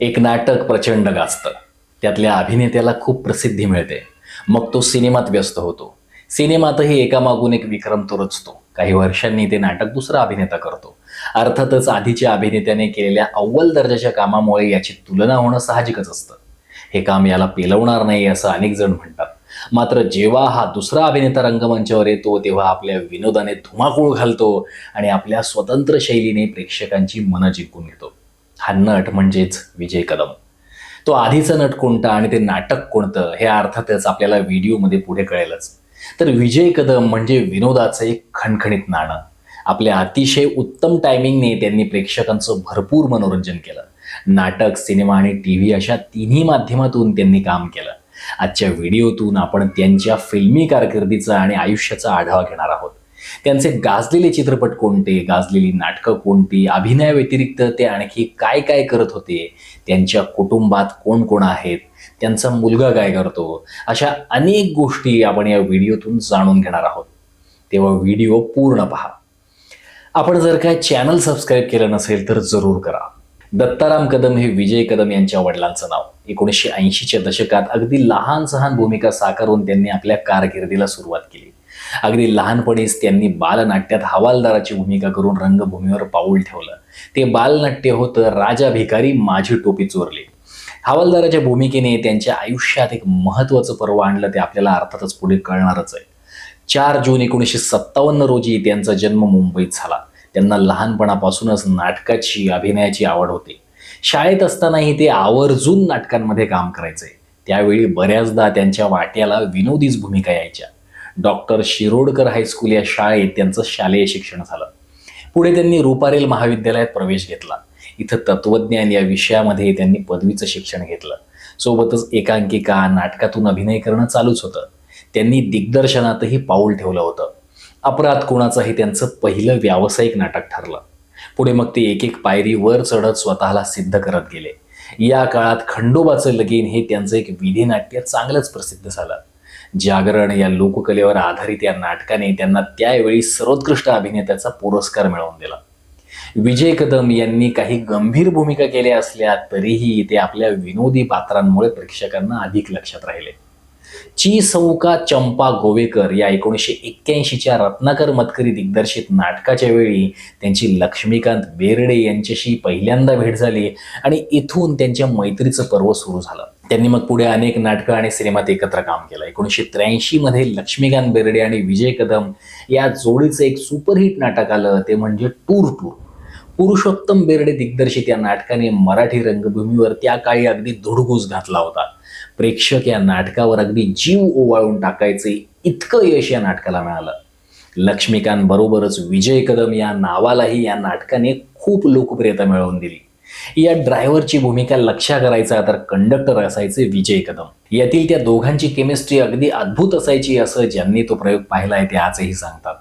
एक नाटक प्रचंड गाजतं. त्यातल्या अभिनेत्याला खूप प्रसिद्धी मिळते. मग तो सिनेमात व्यस्त होतो. सिनेमातही एकामागून एक विक्रम तो रचतो. काही वर्षांनी ते नाटक दुसरा अभिनेता करतो. अर्थातच आधीच्या अभिनेत्याने केलेल्या अव्वल दर्जाच्या कामामुळे याची तुलना होणं साहजिकच असतं. हे काम याला पेलवणार नाही असं अनेक जण म्हणतात. मात्र जेव्हा हा दुसरा अभिनेता रंगमंचावर येतो तेव्हा आपल्या विनोदाने धुमाकूळ घालतो आणि आपल्या स्वतंत्र शैलीने प्रेक्षकांची मनं जिंकून घेतो. हा नट म्हणजेच विजय कदम. तो आधीचं नट कोणता आणि ते नाटक कोणतं हे अर्थातच आपल्याला व्हिडिओमध्ये पुढे कळेलच. तर विजय कदम म्हणजे विनोदाचं एक खणखणीत नाणं. आपल्या अतिशय उत्तम टायमिंगने त्यांनी प्रेक्षकांचं भरपूर मनोरंजन केलं. नाटक सिनेमा आणि टी व्ही अशा तिन्ही माध्यमातून त्यांनी काम केलं. आजच्या व्हिडिओतून आपण त्यांच्या फिल्मी कारकिर्दीचा आणि आयुष्याचा आढावा घेणार आहोत. त्यांचे गाजलेले चित्रपट कोणते? गाजलेली नाटकं कोणती? अभिनयाव्यतिरिक्त ते आणखी काय काय करत होते? त्यांच्या कुटुंबात कोण कोण आहेत? त्यांचा मुलगा काय करतो? अशा अनेक गोष्टी आपण या व्हिडिओतून जाणून घेणार आहोत. तेव्हा व्हिडिओ पूर्ण पहा. आपण जर काय चॅनल सबस्क्राईब केलं नसेल तर जरूर करा. दत्ताराम कदम हे विजय कदम यांच्या वडिलांचं नाव. एकोणीसशे ऐंशीच्या दशकात अगदी लहान सहान भूमिका साकारून त्यांनी आपल्या कारकिर्दीला सुरुवात केली. अगदी लहानपणीच त्यांनी बालनाट्यात हवालदाराची भूमिका करून रंगभूमीवर पाऊल ठेवलं. ते बालनाट्य होतं राजा भिकारी माझी टोपी चोरली. हवालदाराच्या भूमिकेने त्यांच्या आयुष्यात एक महत्त्वाचं पर्व आणलं ते आपल्याला अर्थातच पुढे कळणारच आहे. चार जून एकोणीसशे सत्तावन्न रोजी त्यांचा जन्म मुंबईत झाला. त्यांना लहानपणापासूनच नाटकाची अभिनयाची आवड होती. शाळेत असतानाही ते आवर्जून नाटकांमध्ये काम करायचे. त्यावेळी बऱ्याचदा त्यांच्या वाट्याला विनोदीच भूमिका यायच्या. डॉक्टर शिरोडकर हायस्कूल या शाळेत त्यांचं शालेय शिक्षण झालं. पुढे त्यांनी रुपारेल महाविद्यालयात प्रवेश घेतला. इथं तत्वज्ञान या विषयामध्ये त्यांनी पदवीचं शिक्षण घेतलं. सोबतच एकांकिका नाटकातून अभिनय करणं चालूच होतं. त्यांनी दिग्दर्शनातही पाऊल ठेवलं होतं. अपराध कोणाचंही त्यांचं पहिलं व्यावसायिक नाटक ठरलं. पुढे मग ते एक एक पायरी वर चढत स्वतःला सिद्ध करत गेले. या काळात खंडोबाचं लगीन हे त्यांचं एक विधिनाट्य चांगलंच प्रसिद्ध झालं. जागरण या लोककलेवर आधारित या नाटकाने त्यांना त्यावेळी सर्वोत्कृष्ट अभिनेत्याचा पुरस्कार मिळवून दिला. विजय कदम यांनी काही गंभीर भूमिका केल्या असल्या तरीही ते आपल्या विनोदी पात्रांमुळे प्रेक्षकांना अधिक लक्षात राहिले. ची सौका चंपा गोवेकर या एकोणीसशे एक्क्याऐंशीच्या रत्नाकर मतकरी दिग्दर्शित नाटकाच्या वेळी त्यांची लक्ष्मीकांत बेर्डे यांच्याशी पहिल्यांदा भेट झाली आणि इथून त्यांच्या मैत्रीचं पर्व सुरू झालं. त्यांनी मग पुढे अनेक नाटकं आणि सिनेमात एकत्र काम केलं. एकोणीसशे त्र्याऐंशी मध्ये लक्ष्मीकांत बेर्डे आणि विजय कदम या जोडीचं एक सुपरहिट नाटक आलं ते म्हणजे टूर टूर. पुरुषोत्तम बेर्डे दिग्दर्शित या नाटकाने मराठी रंगभूमीवर त्या काळी अगदी धुडगूस घातला होता. प्रेक्षक या नाटकावर अगदी जीव ओवाळून टाकायचे इतकं यश या नाटकाला मिळालं. लक्ष्मीकांत बरोबरच विजय कदम या नावालाही या नाटकाने खूप लोकप्रियता मिळवून दिली. या ड्रायव्हरची भूमिका लक्ष्या करायचा तर कंडक्टर असायचे विजय कदम. यातील त्या दोघांची केमिस्ट्री अगदी अद्भुत असायची असं ज्यांनी तो प्रयोग पाहिलाय ते आजही सांगतात.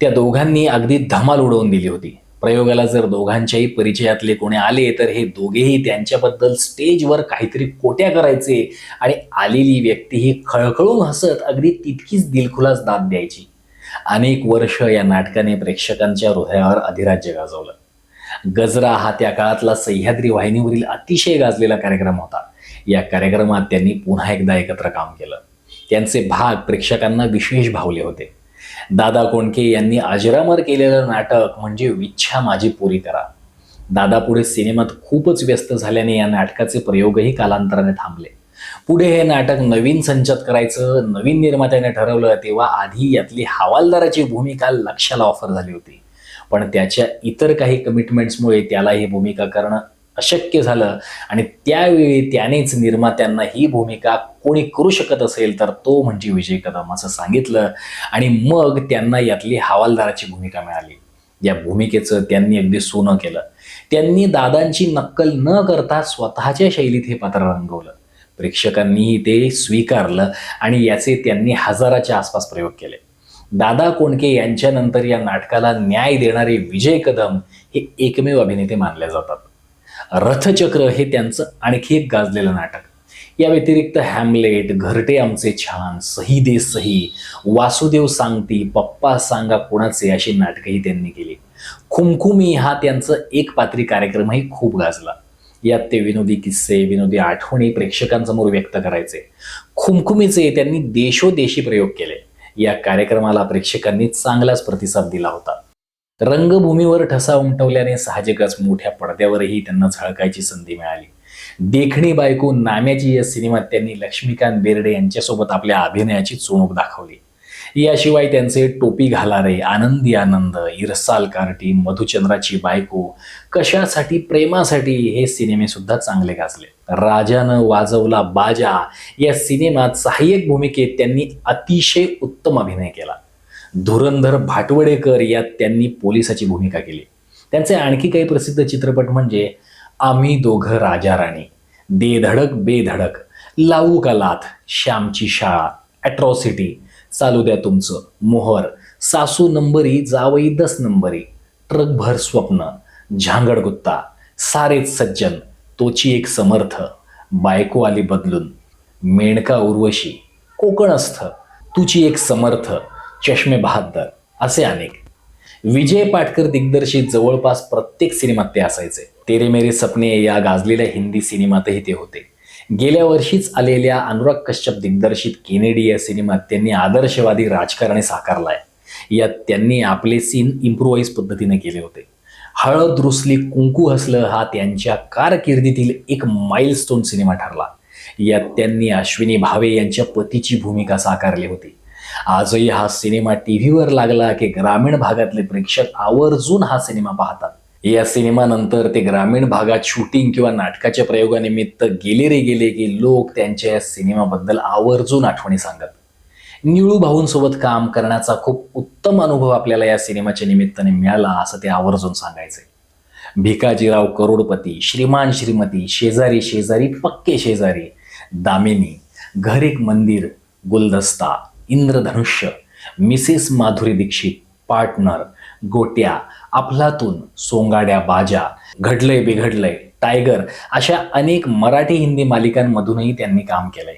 त्या दोघांनी अगदी धमाल उडवून दिली होती. प्रयोगाला जर दोघांच्याही परिचयातले कोणी आले तर हे दोघेही त्यांच्याबद्दल स्टेजवर काहीतरी कोट्या करायचे आणि आलेली व्यक्ती ही खळखळून हसत अगदी तितकीच दिलखुलास दाद द्यायची. अनेक वर्ष या नाटकाने प्रेक्षकांच्या हृदयावर अधिराज्य गाजवलं. गजरा हा त्या काळातला सह्याद्री वाहिनीवरील अतिशय गाजलेला कार्यक्रम होता. या कार्यक्रमात त्यांनी पुन्हा एकदा एकत्र काम केलं. त्यांचे भाग प्रेक्षकांना विशेष भावले होते. दादा कोंडके यांनी अजरामर केलेलं नाटक म्हणजे विच्छा माझी पुरी करा. दादा पुढे सिनेमात खूपच व्यस्त झाल्याने या नाटकाचे प्रयोगही कालांतराने थांबले. पुढे हे नाटक नवीन संचात करायचं नवीन निर्मात्याने ठरवलं तेव्हा आधी यातली हवालदाराची भूमिका लक्षाला ऑफर झाली होती. पण त्याच्या इतर काही कमिटमेंट्समुळे त्याला ही भूमिका करणं अशक्य झालं. आणि त्यावेळी त्यानेच निर्मात्यांना ही भूमिका कोणी करू शकत असेल तर तो म्हणजे विजय कदम असं सांगितलं. आणि मग त्यांना यातली हवालदाराची भूमिका मिळाली. या भूमिकेचं त्यांनी अगदी सोनं केलं. त्यांनी दादांची नक्कल न करता स्वतःच्या शैलीत हे पात्र रंगवलं. प्रेक्षकांनीही ते स्वीकारलं आणि याचे त्यांनी हजाराच्या आसपास प्रयोग केले. दादा कोंडके यांच्यानंतर या नाटकाला न्याय देणारे विजय कदम हे एकमेव अभिनेते मानले जातात. रथचक्र हे त्यांचं आणखी एक गाजलेलं नाटक. या व्यतिरिक्त हॅमलेट घरटे आमचे छान सही दे सही वासुदेव सांगती पप्पा सांगा कोणाचे अशी नाटकंही त्यांनी केली. खुमखुमी हा त्यांचं एक पात्री कार्यक्रमही खूप गाजला. यात ते विनोदी किस्से विनोदी आठवणी प्रेक्षकांसमोर व्यक्त करायचे. खुमखुमीचे त्यांनी देशोदेशी प्रयोग केले. या कार्यक्रमाला प्रेक्षकांनी चांगलाच प्रतिसाद दिला होता. रंगभूमीवर ठसा उमटवल्याने साहजिकच मोठ्या पडद्यावरही त्यांना झळकायची संधी मिळाली. देखणी बायको नाम्याची या सिनेमात त्यांनी लक्ष्मीकांत बेर्डे यांच्यासोबत आपल्या अभिनयाची चुणूक दाखवली. याशिवाय त्यांचे टोपी घालारे आनंदी आनंद इरसाल कार्टी मधुचंद्राची बायको. कशासाठी प्रेमासाठी हे सिनेमे सुद्धा चांगले गाजले. राजानं वाजवला बाजा. या सिनेमात सहाय्यक भूमिकेत त्यांनी अतिशय उत्तम अभिनय केला. धुरंधर भाटवडेकर यात त्यांनी पोलिसाची भूमिका केली. त्यांचे आणखी काही प्रसिद्ध चित्रपट म्हणजे आम्ही दोघं राजा राणी दे धडक बेधडक लावू का लाथ श्यामची शाळा ॲट्रॉसिटी चालू द्या तुमचं. मोहर. सासू नंबरी जावई दस नंबरी. ट्रकभर स्वप्न. झांगडगुत्ता सारेच सज्जन. तोची एक समर्थ. बायको आली बदलून. मेणका उर्वशी. कोकणस्थ. तुची एक समर्थ. चष्मे बहाद्दर असे अनेक. विजय पाटकर दिग्दर्शित जवळपास प्रत्येक सिनेमात ते असायचे. तेरे मेरे सपने या गाजलेल्या हिंदी सिनेमातही ते होते. गेल्या वर्षीच आलेल्या अनुराग कश्यप दिग्दर्शित केनेडी या सिनेमात त्यांनी आदर्शवादी राजकारणी साकारलाय. यात त्यांनी आपले सीन इम्प्रोवाईज पद्धतीने केले होते. हळद रुसली कुंकू हसलं हा त्यांच्या कारकिर्दीतील एक माइलस्टोन सिनेमा ठरला. यात त्यांनी अश्विनी भावे यांच्या पतीची भूमिका साकारली होती. आजही हा सिनेमा टी व्हीवर लागला की ग्रामीण भागातले प्रेक्षक आवर्जून हा सिनेमा पाहतात. या सिनेमानंतर ते ग्रामीण भागात शूटिंग किंवा नाटकाच्या प्रयोगानिमित्त गेले रे गेले की लोक त्यांच्या या सिनेमाबद्दल आवर्जून आठवणी सांगत निळू भाऊंसोबत काम करण्याचा खूप उत्तम अनुभव आपल्याला या सिनेमाच्या निमित्ताने मिळाला असं ते आवर्जून सांगायचे. भिकाजीराव करोडपती श्रीमान श्रीमती शेजारी शेजारी पक्के शेजारी दामिनी घर एक मंदिर गुलदस्ता इंद्रधनुष्य मिसेस माधुरी दीक्षित पार्टनर गोट्या अफलातून सोंगाड्या बाजा घडलंय बिघडलंय टायगर अशा अनेक मराठी हिंदी मालिकांमधूनही त्यांनी काम केलंय.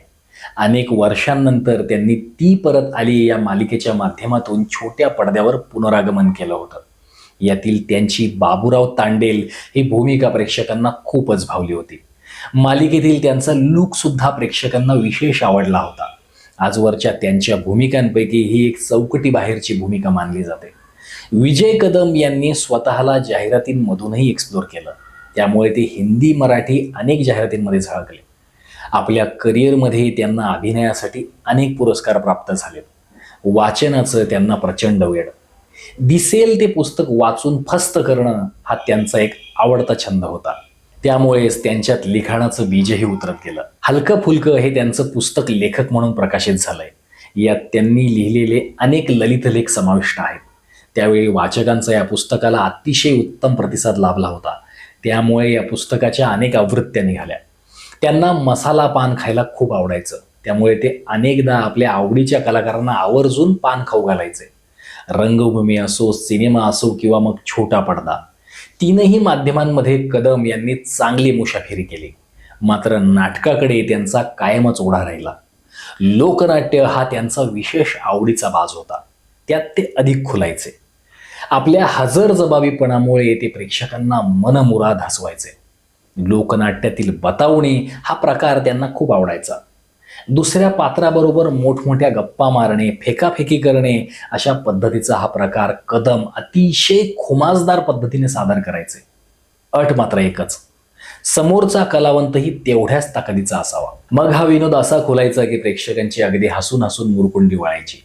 अनेक वर्षांनंतर त्यांनी ती परत आली या मालिकेच्या माध्यमातून छोट्या पडद्यावर पुनरागमन केलं होतं. यातील त्यांची बाबूराव तांडेल ही भूमिका प्रेक्षकांना खूपच भावली होती. मालिकेतील त्यांचा लुक सुद्धा प्रेक्षकांना विशेष आवडला होता. आजवरच्या त्यांच्या भूमिकांपैकी ही एक चौकटी बाहेरची भूमिका मानली जाते. विजय कदम यांनी स्वतःला जाहिरातींमधूनही एक्सप्लोर केलं. त्यामुळे ते हिंदी मराठी अनेक जाहिरातींमध्ये झळकले. आपल्या करिअरमध्ये त्यांना अभिनयासाठी अनेक पुरस्कार प्राप्त झालेत. वाचनाचं त्यांना प्रचंड वेळ दिसेल ते पुस्तक वाचून फस्त करणं हा त्यांचा एक आवडता छंद होता. त्यामुळेच त्यांच्यात लिखाणाचं बीजही उतरत गेलं. हलकं फुलकं हे त्यांचं पुस्तक लेखक म्हणून प्रकाशित झालंय. यात त्यांनी लिहिलेले अनेक ललितलेख समाविष्ट आहेत. त्यावेळी वाचकांचा या पुस्तकाला अतिशय उत्तम प्रतिसाद लाभला होता. त्यामुळे या पुस्तकाच्या अनेक आवृत्त्या निघाल्या. त्यांना मसाला पान खायला खूप आवडायचं. त्यामुळे ते अनेकदा आपल्या आवडीच्या कलाकारांना आवर्जून पान खाऊ घालायचे. रंगभूमी असो सिनेमा असो किंवा मग छोटा पडदा. तीनही माध्यमांमध्ये कदम यांनी चांगली मुसाफिरी केली. मात्र नाटकाकडे त्यांचा कायमच ओढा राहिला. लोकनाट्य हा त्यांचा विशेष आवडीचा बाज होता. त्यात ते अधिक खुलायचे. आपल्या हजरजबाबीपणामुळे ते प्रेक्षकांना मनमुराद हसवायचे. लोकनाट्यातील बतावणी हा प्रकार त्यांना खूप आवडायचा. दुसऱ्या पात्राबरोबर मोठमोठ्या गप्पा मारणे फेकाफेकी करणे अशा पद्धतीचा हा प्रकार कदम अतिशय खुमासदार पद्धतीने सादर करायचे. अट मात्र एकच. समोरचा कलावंतही तेवढ्याच ताकदीचा असावा. मग हा विनोद असा खोलायचा की प्रेक्षकांची अगदी हसून हसून मुरकुंडी वळायची.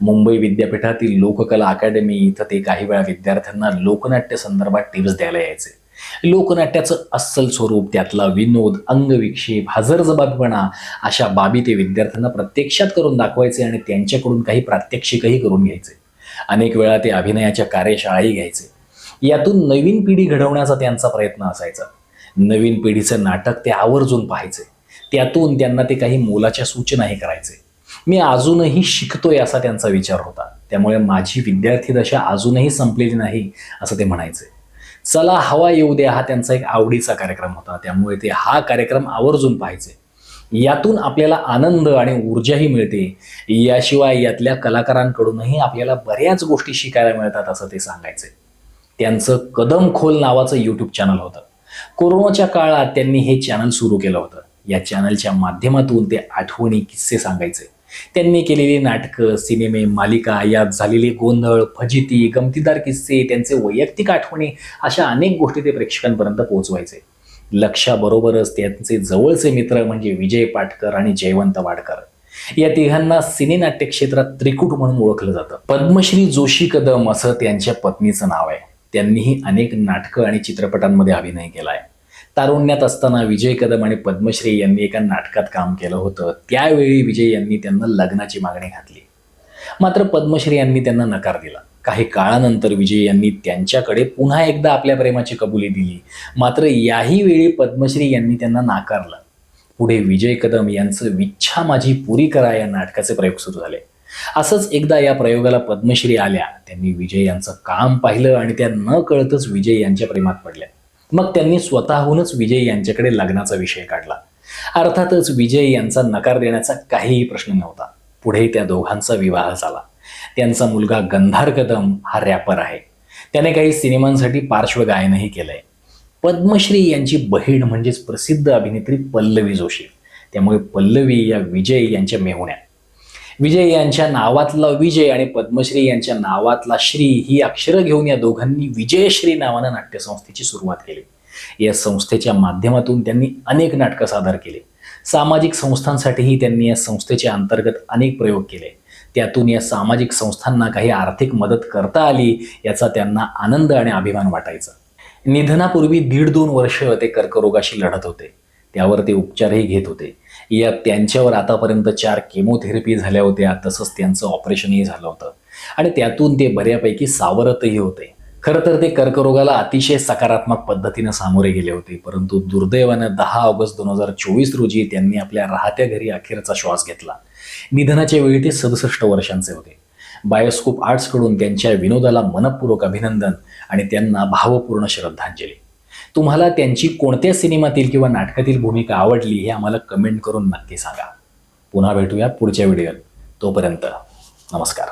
मुंबई विद्यापीठातील लोककला अकॅडमी इथं ते काही वेळा विद्यार्थ्यांना लोकनाट्य संदर्भात टिप्स द्यायला यायचे. लोकनाट्याचं अस्सल स्वरूप त्यातला विनोद अंगविक्षेप हजरजबाबीपणा अशा बाबी ते विद्यार्थ्यांना प्रत्यक्षात करून दाखवायचे आणि त्यांच्याकडून काही प्रात्यक्षिकही करून घ्यायचे. अनेक वेळा ते अभिनयाच्या कार्यशाळाही घ्यायचे. यातून नवीन पिढी घडवण्याचा त्यांचा प्रयत्न असायचा. नवीन पिढीचं नाटक ते आवर्जून पाहायचे. त्यातून त्यांना ते काही मोलाच्या सूचनाही करायचे. मी अजूनही शिकतोय असा त्यांचा विचार होता. त्यामुळे माझी विद्यार्थी दशा अजूनही संपलेली नाही असं ते म्हणायचे. चला हवा येऊ द्या हा त्यांचा एक आवडीचा कार्यक्रम होता. त्यामुळे ते हा कार्यक्रम आवर्जून पाहायचे. यातून आपल्याला आनंद आणि ऊर्जाही मिळते. याशिवाय यातल्या कलाकारांकडूनही आपल्याला बऱ्याच गोष्टी शिकायला मिळतात असं ते सांगायचे. त्यांचं कदम खोल नावाचं यूट्यूब चॅनल होतं. कोरोनाच्या काळात त्यांनी हे चॅनल सुरू केलं होतं. या चॅनलच्या माध्यमातून ते आठवणी किस्से सांगायचे. त्यांनी केलेली नाटकं सिनेमे मालिका यात झालेले गोंधळ फजिती गमतीदार किस्से त्यांचे वैयक्तिक आठवणी अशा अनेक गोष्टी ते प्रेक्षकांपर्यंत पोहोचवायचे. लक्षाबरोबरच त्यांचे जवळचे मित्र म्हणजे विजय पाटकर आणि जयवंत वाडकर. या तिघांना सिने नाट्य क्षेत्रात त्रिकूट म्हणून ओळखलं जातं. पद्मश्री जोशी कदम असं त्यांच्या पत्नीचं नाव आहे. त्यांनीही अनेक नाटकं आणि चित्रपटांमध्ये अभिनय केला आहे तारुण्यात असताना विजय कदम आणि पद्मश्री यांनी एका नाटकात काम केलं होतं. त्यावेळी विजय यांनी त्यांना लग्नाची मागणी घातली. मात्र पद्मश्री यांनी त्यांना नकार दिला. काही काळानंतर विजय यांनी त्यांच्याकडे पुन्हा एकदा आपल्या प्रेमाची कबुली दिली. मात्र याही वेळी पद्मश्री यांनी त्यांना नाकारलं. पुढे विजय कदम यांचं विच्छा माझी पुरी करा या नाटकाचे प्रयोग सुरू झाले. असंच एकदा या प्रयोगाला पद्मश्री आल्या. त्यांनी विजय यांचं काम पाहिलं आणि त्या न कळतच विजय यांच्या प्रेमात पडल्या. मग त्यांनी स्वतःहूनच विजय यांच्याकडे लग्नाचा विषय काढला. अर्थातच विजय यांचा नकार देण्याचा काहीही प्रश्न नव्हता. पुढे त्या दोघांचा विवाह झाला. त्यांचा मुलगा गंधार कदम हा रॅपर आहे. त्याने काही सिनेमांसाठी पार्श्वगायनही केलंय. पद्मश्री यांची बहीण म्हणजेच प्रसिद्ध अभिनेत्री पल्लवी जोशी. त्यामुळे पल्लवी या विजय यांच्या मेहुण्या. विजय यांच्या नावातला विजय आणि पद्मश्री यांच्या नावातला श्री ही अक्षरं घेऊन या दोघांनी विजयश्री नावानं नाट्यसंस्थेची सुरुवात केली. या संस्थेच्या माध्यमातून त्यांनी अनेक नाटकं सादर केली. सामाजिक संस्थांसाठीही त्यांनी या संस्थेच्या अंतर्गत अनेक प्रयोग केले. त्यातून या सामाजिक संस्थांना काही आर्थिक मदत करता आली याचा त्यांना आनंद आणि अभिमान वाटायचा. निधनापूर्वी दीड दोन वर्ष ते कर्करोगाशी लढत होते. त्यावर ते उपचारही घेत होते. या त्यांच्यावर आतापर्यंत चार केमोथेरपी झाल्या होत्या. तसंच त्यांचं ऑपरेशनही झालं होतं. आणि त्यातून ते बऱ्यापैकी सावरतही होते. खरं तर ते कर्करोगाला अतिशय सकारात्मक पद्धतीनं सामोरे गेले होते. परंतु दुर्दैवानं दहा ऑगस्ट दोन हजार चोवीस रोजी त्यांनी आपल्या राहत्या घरी अखेरचा श्वास घेतला. निधनाच्या वेळी ते सदुसष्ट वर्षांचे होते. बायोस्कोप आर्ट्सकडून त्यांच्या विनोदाला मनपूर्वक अभिनंदन आणि त्यांना भावपूर्ण श्रद्धांजली. तुम्हाला त्यांची कोणत्या सिनेमातील किंवा नाटकातील भूमिका आवडली हे आम्हाला कमेंट करून नक्की सांगा. पुन्हा भेटूया पुढच्या व्हिडिओत. तोपर्यंत नमस्कार.